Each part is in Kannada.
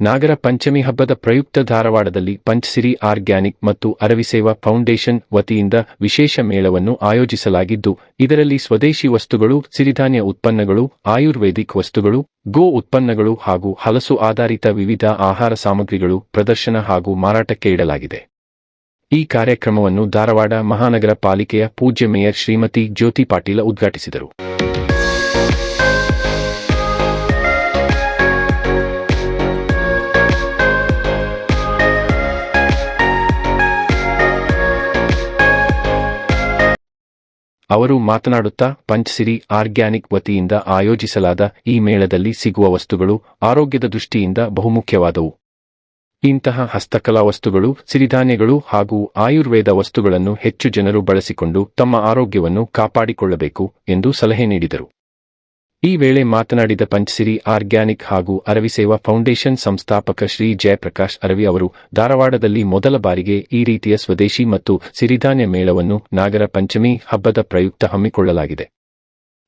ನಾಗರ ಪಂಚಮಿ ಹಬ್ಬದ ಪ್ರಯುಕ್ತ ಧಾರವಾಡದಲ್ಲಿ ಪಂಚಸಿರಿ ಆರ್ಗ್ಯಾನಿಕ್ ಮತ್ತು ಅರವಿಸೇವಾ ಫೌಂಡೇಶನ್ ವತಿಯಿಂದ ವಿಶೇಷ ಮೇಳವನ್ನು ಆಯೋಜಿಸಲಾಗಿದ್ದು, ಇದರಲ್ಲಿ ಸ್ವದೇಶಿ ವಸ್ತುಗಳು, ಸಿರಿಧಾನ್ಯ ಉತ್ಪನ್ನಗಳು, ಆಯುರ್ವೇದಿಕ್ ವಸ್ತುಗಳು, ಗೋ ಉತ್ಪನ್ನಗಳು ಹಾಗೂ ಹಲಸು ಆಧಾರಿತ ವಿವಿಧ ಆಹಾರ ಸಾಮಗ್ರಿಗಳು ಪ್ರದರ್ಶನ ಹಾಗೂ ಮಾರಾಟಕ್ಕೆ ಇಡಲಾಗಿದೆ. ಈ ಕಾರ್ಯಕ್ರಮವನ್ನು ಧಾರವಾಡ ಮಹಾನಗರ ಪಾಲಿಕೆಯ ಪೂಜ್ಯ ಮೇಯರ್ ಶ್ರೀಮತಿ ಜ್ಯೋತಿ ಪಾಟೀಲ ಉದ್ಘಾಟಿಸಿದರು. ಅವರು ಮಾತನಾಡುತ್ತಾ, ಪಂಚಸಿರಿ ಆರ್ಗ್ಯಾನಿಕ್ ವತಿಯಿಂದ ಆಯೋಜಿಸಲಾದ ಈ ಮೇಳದಲ್ಲಿ ಸಿಗುವ ವಸ್ತುಗಳು ಆರೋಗ್ಯದ ದೃಷ್ಟಿಯಿಂದ ಬಹುಮುಖ್ಯವಾದವು. ಇಂತಹ ಹಸ್ತಕಲಾ ವಸ್ತುಗಳು, ಸಿರಿಧಾನ್ಯಗಳು ಹಾಗೂ ಆಯುರ್ವೇದ ವಸ್ತುಗಳನ್ನು ಹೆಚ್ಚು ಜನರು ಬಳಸಿಕೊಂಡು ತಮ್ಮ ಆರೋಗ್ಯವನ್ನು ಕಾಪಾಡಿಕೊಳ್ಳಬೇಕು ಎಂದು ಸಲಹೆ ನೀಡಿದರು. ಈ ವೇಳೆ ಮಾತನಾಡಿದ ಪಂಚಸಿರಿ ಆರ್ಗ್ಯಾನಿಕ್ ಹಾಗೂ ಅರವಿಸೇವಾ ಫೌಂಡೇಶನ್ ಸಂಸ್ಥಾಪಕ ಶ್ರೀ ಜಯಪ್ರಕಾಶ್ ಅರವಿ ಅವರು, ಧಾರವಾಡದಲ್ಲಿ ಮೊದಲ ಬಾರಿಗೆ ಈ ರೀತಿಯ ಸ್ವದೇಶಿ ಮತ್ತು ಸಿರಿಧಾನ್ಯ ಮೇಳವನ್ನು ನಾಗರ ಪಂಚಮಿ ಹಬ್ಬದ ಪ್ರಯುಕ್ತ ಹಮ್ಮಿಕೊಳ್ಳಲಾಗಿದೆ.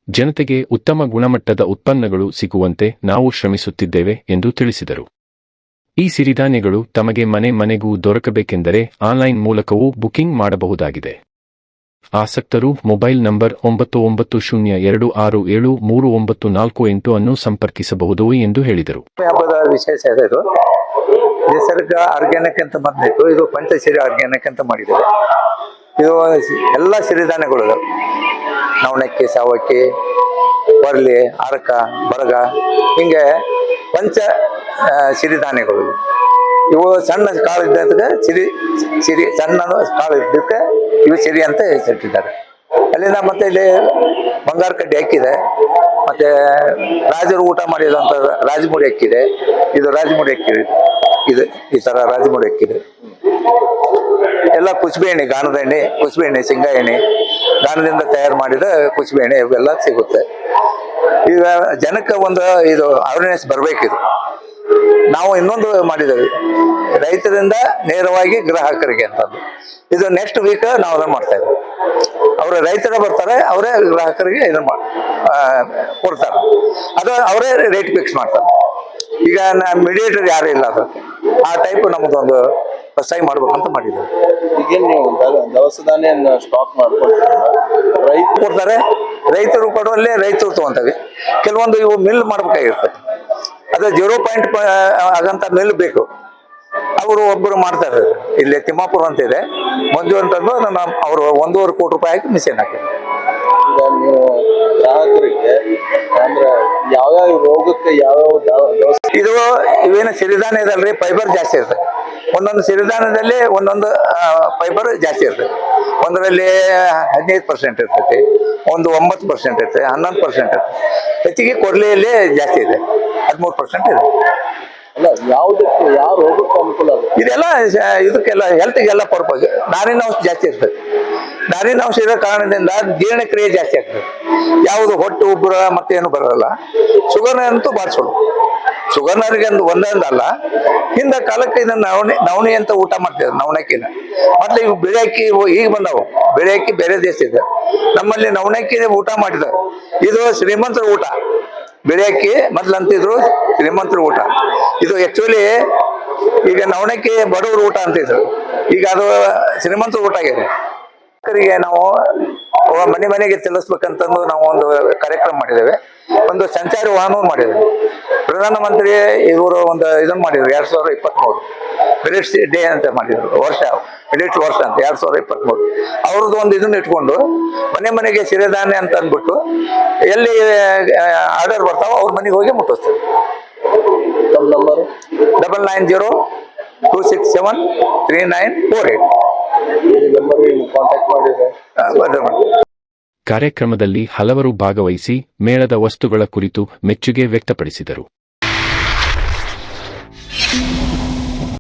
ಜನತೆಗೆ ಉತ್ತಮ ಗುಣಮಟ್ಟದ ಉತ್ಪನ್ನಗಳು ಸಿಗುವಂತೆ ನಾವು ಶ್ರಮಿಸುತ್ತಿದ್ದೇವೆ ಎಂದು ತಿಳಿಸಿದರು. ಈ ಸಿರಿಧಾನ್ಯಗಳು ತಮಗೆ ಮನೆ ಮನೆಗೂ ದೊರಕಬೇಕೆಂದರೆ ಆನ್ಲೈನ್ ಮೂಲಕವೂ ಬುಕಿಂಗ್ ಮಾಡಬಹುದಾಗಿದೆ. ಆಸಕ್ತರು ಮೊಬೈಲ್ ನಂಬರ್ ಒಂಬತ್ತು ಒಂಬತ್ತು ಶೂನ್ಯ ಎರಡು ಆರು ಏಳು ಮೂರು ಒಂಬತ್ತು ನಾಲ್ಕು ಎಂಟು ಅನ್ನು ಸಂಪರ್ಕಿಸಬಹುದು ಎಂದು ಹೇಳಿದರು ಹಬ್ಬದ ವಿಶೇಷ ಇದೆ ನಿಸರ್ಗ ಆರ್ಗ್ಯಾನಿಕ್ ಅಂತ ಬಂದಿತ್ತು ಇದು ಪಂಚಸಿರಿ ಆರ್ಗ್ಯಾನಿಕ್ ಅಂತ ಮಾಡಿದ್ದಾರೆ ಇದು ಎಲ್ಲ ಸಿರಿಧಾನ್ಯಗಳು. ನವಣಕ್ಕಿ, ಸಾವಕ್ಕಿ ಬರ್ಲಿ ಅರಕ, ಬರಗ, ಹಿಂಗೆ ಪಂಚ ಸಿರಿಧಾನ್ಯಗಳು ಇವು. ಇವು ಸಣ್ಣ ಕಾಳು ಇದ್ದಕ್ಕೆ ಸಿರಿ ಸಿರಿ ಸಣ್ಣ ಕಾಳು ಇದ್ದಕ್ಕೆ ಇವು ಸಿರಿ ಅಂತ ಹೆಸರಿಟ್ಟಿದ್ದಾರೆ ಅಲ್ಲಿಂದ ಮತ್ತೆ ಇಲ್ಲಿ ಬಂಗಾರ ಕಡ್ಡಿ ಅಕ್ಕಿದೆ ಮತ್ತೆ ರಾಜರು ಊಟ ಮಾಡಿದಂತ ರಾಜಮುಡಿ ಅಕ್ಕಿದೆ ಇದು ರಾಜಮುಡಿ ಅಕ್ಕಿದೆ ಇದು ಈ ತರ ರಾಜಮುಡಿ ಅಕ್ಕಿದೆ ಎಲ್ಲ ಕುಸುಬೆ ಎಣ್ಣೆ ಗಾಣದ ಎಣ್ಣೆ ಕುಸುಬೆ ಎಣ್ಣೆ ಶೇಂಗಾ ಎಣ್ಣೆ ಗಾಣದಿಂದ ತಯಾರು ಮಾಡಿದ ಕುಸುಬೆ ಎಣ್ಣೆ ಇವೆಲ್ಲ ಸಿಗುತ್ತೆ. ಈಗ ಜನಕ್ಕೆ ಒಂದು ಇದು ಅವೇರ್ನೆಸ್ ಬರ್ಬೇಕಿದು. ನಾವು ಇನ್ನೊಂದು ಮಾಡಿದ್ದೇವೆ. ರೈತರಿಂದ ನೇರವಾಗಿ ಗ್ರಾಹಕರಿಗೆ ಅಂತಂದು ಇದು ನೆಕ್ಸ್ಟ್ ವೀಕ್ ನಾವು ಅದನ್ನ ಮಾಡ್ತಾ ಇದ್ದೇವೆ. ಅವರು ರೈತರೇ ಬರ್ತಾರೆ ಅವರೇ ಗ್ರಾಹಕರಿಗೆ ಇದನ್ನ ಕೊಡ್ತಾರೆ. ಅದು ಅವರೇ ರೇಟ್ ಫಿಕ್ಸ್ ಮಾಡ್ತಾರೆ. ಈಗ ಮೀಡಿಯೇಟರ್ ಯಾರು ಇಲ್ಲ ಅದು ಆ ಟೈಪ್ ನಮ್ದೊಂದು ಹೊಸದಾಗಿ ಮಾಡ್ಬೇಕಂತ ಮಾಡಿದ್ದೇವೆ. ಈಗ ನೀವು ದವಸ ಸ್ಟಾಕ್ ರೈತ ಕೊಡ್ತಾರೆ. ರೈತರು ಕೊಡುವಲ್ಲೇ ರೈತರು ತಗೊಂತವೆ. ಕೆಲವೊಂದು ಇವು ಮಿಲ್ ಮಾಡ್ಬೇಕಾಗಿರ್ತದೆ. ಅದು ಜೀರೋ ಪಾಯಿಂಟ್ ಆಗಂತ ಮಿಲ್ ಬೇಕು. ಅವರು ಒಬ್ಬರು ಮಾಡ್ತಾರೆ. ಇಲ್ಲಿ ತಿಮ್ಮಾಪುರ ಅಂತ ಇದೆ. ಮಂಜು ಅಂತಂದು ನಾನು ಅವರು ಒಂದೂವರೆ ಕೋಟಿ ರೂಪಾಯಿ ಹಾಕಿ ಮಿಷನ್ ನೀವು ಗ್ರಾಹಕರಿಗೆ ಅಂದ್ರೆ ಯಾವ್ಯಾವ ರೋಗಕ್ಕೆ ಯಾವ್ಯಾವ ದವ- ದವಸ ಇದು ಇವೇನು ಸಿರಿಧಾನ್ಯ ಇದಲ್ರಿ ಫೈಬರ್ ಜಾಸ್ತಿ ಇರ್ತದೆ ಒಂದೊಂದು ಸಿರಿಧಾನ್ಯದಲ್ಲಿ ಒಂದೊಂದು ಫೈಬರ್ ಜಾಸ್ತಿ ಇರ್ತದೆ ಒಂದರಲ್ಲಿ ಹದಿನೈದು ಪರ್ಸೆಂಟ್ ಇರ್ತೈತಿ ಒಂದು ಒಂಬತ್ತು ಪರ್ಸೆಂಟ್ ಇರ್ತದೆ ಹನ್ನೊಂದು ಪರ್ಸೆಂಟ್ ಇರ್ತದೆ ಹೆಚ್ಚಿಗೆ ಕೊಡ್ಲಿಯಲ್ಲಿ ಜಾಸ್ತಿ ಇದೆ. ಹದಿಮೂರು ಪರ್ಸೆಂಟ್ ಇದೆ. ಅಲ್ಲ ಯಾವ್ದಕ್ಕೆ ಯಾವ ರೋಗಕ್ಕೆ ಅನುಕೂಲ ಆಗುತ್ತೆ? ಇದೆಲ್ಲ ಇದಕ್ಕೆಲ್ಲ ಹೆಲ್ತ್ಗೆಲ್ಲ ಪರ್ಪಸ್ ನಾರಿನ ಅಂಶ ಜಾಸ್ತಿ ಇರ್ತದೆ ನಾರಿನ ಅಂಶ ಇರೋ ಕಾರಣದಿಂದ ಜೀರ್ಣಕ್ರಿಯೆ ಜಾಸ್ತಿ ಆಗ್ತದೆ. ಯಾವುದು ಹೊಟ್ಟು ಉಬ್ಬರ ಏನು ಬರಲ್ಲ ಶುಗರ್ ಅಂತೂ ಬಾರಿಸೋದು ಶುಗರ್ನರಿಗೆ ಒಂದು ಒಂದೊಂದಲ್ಲ. ಹಿಂದ ಕಾಲಕ್ಕೆ ಇದನ್ನ ನವಣೆ ನವಣಿ ಅಂತ ಊಟ ಮಾಡ್ತಿದ್ರು ನವಣಕ್ಕಿನ. ಮತ್ತೆ ಇವು ಬಿಳಿ ಅಕ್ಕಿ ಈಗ ಬಂದವು. ಬಿಳಿ ಅಕ್ಕಿ ಬೇರೆ ದೇಶ ಇದೆ. ನಮ್ಮಲ್ಲಿ ನವಣಕ್ಕಿ ಊಟ ಮಾಡಿದ್ದಾರೆ. ಇದು ಶ್ರೀಮಂತರ ಊಟ. ಬಿಳಿ ಮೊದ್ಲಂತಿದ್ರು ಶ್ರೀಮಂತರ ಊಟ. ಇದು ಆಕ್ಚುಲಿ ಈಗ ನವಣಕ್ಕಿ ಬಡವ್ರ ಊಟ ಅಂತಿದ್ರು. ಈಗ ಅದು ಶ್ರೀಮಂತರ ಊಟ ಆಗಿದೆ. ನಾವು ಅವ ಮನೆ ಮನೆಗೆ ತಿಳಿಸ್ಬೇಕಂತಂದು ನಾವು ಒಂದು ಕಾರ್ಯಕ್ರಮ ಮಾಡಿದ್ದೇವೆ. ಒಂದು ಸಂಚಾರಿ ವಾಹನ ಮಾಡಿದ್ದೇವೆ. ಪ್ರಧಾನಮಂತ್ರಿ ಇವರು ಒಂದು ಇದನ್ನು ಮಾಡಿದ್ರು ಎರಡ್ ಸಾವಿರದ ಇಪ್ಪತ್ಮೂರು. ಮಿಲಿಟ್ಸ್ ಡೇ ಅಂತ ಮಾಡಿದ್ರು ವರ್ಷ ಮಿಲಿಟ್ಸ್ ವರ್ಷ ಅಂತ ಎರಡ್ ಸಾವಿರದ ಇಪ್ಪತ್ಮೂರು. ಅವ್ರದ್ದು ಒಂದು ಇದನ್ನ ಇಟ್ಕೊಂಡು ಮನೆ ಮನೆಗೆ ಸಿರಿಧಾನ್ಯ ಅಂತ ಅಂದ್ಬಿಟ್ಟು ಎಲ್ಲಿ ಆರ್ಡರ್ ಬರ್ತಾವ ಅವ್ರ ಮನೆಗೆ ಹೋಗಿ number double nine zero two six seven three nine four eight. Contact ಮಾಡಿದ್ರೆ? ಕಾರ್ಯಕ್ರಮದಲ್ಲಿ ಹಲವರು ಭಾಗವಹಿಸಿ ಮೇಳದ ವಸ್ತುಗಳ ಕುರಿತು ಮೆಚ್ಚುಗೆ ವ್ಯಕ್ತಪಡಿಸಿದರು.